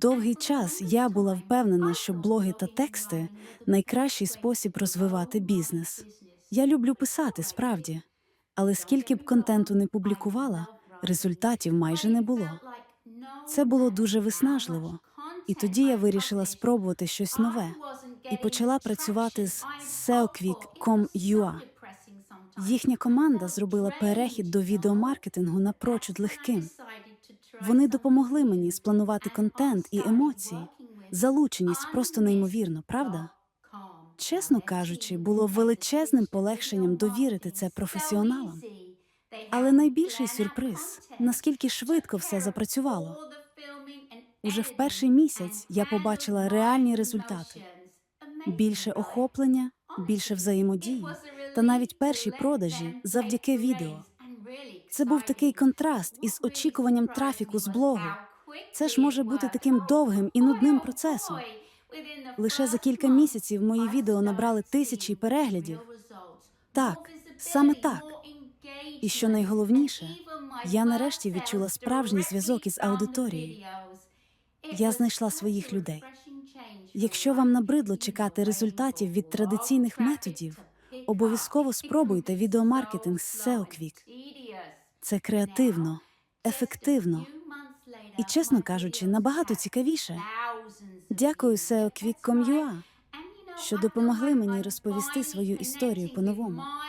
Довгий час я була впевнена, що блоги та тексти найкращий спосіб розвивати бізнес. Я люблю писати справді, але скільки б контенту не публікувала, результатів майже не було. Це було дуже виснажливо. І тоді я вирішила спробувати щось нове і почала працювати з SEOquick.com.ua. Їхня команда зробила перехід до відеомаркетингу напрочуд легким. Вони допомогли мені спланувати контент і емоції. Залученість просто неймовірно, правда? Чесно кажучи, було величезним полегшенням довірити це професіоналам. Але найбільший сюрприз наскільки швидко все запрацювало. Уже в перший місяць я побачила реальні результати: більше охоплення, більше взаємодії та навіть перші продажі завдяки відео. Це був такий контраст із очікуванням трафіку з блогу. Це ж може бути таким довгим і нудним процесом. Лише за кілька місяців мої відео набрали тисячі переглядів. Так, саме так. І що найголовніше, я нарешті відчула справжній зв'язок із аудиторією. Я знайшла своїх людей. Якщо вам набридло чекати результатів від традиційних методів, обов'язково спробуйте відеомаркетинг з SEOquick. Це креативно, ефективно і, чесно кажучи, набагато цікавіше. Дякую SEOquick.com.ua, що допомогли мені розповісти свою історію по-новому.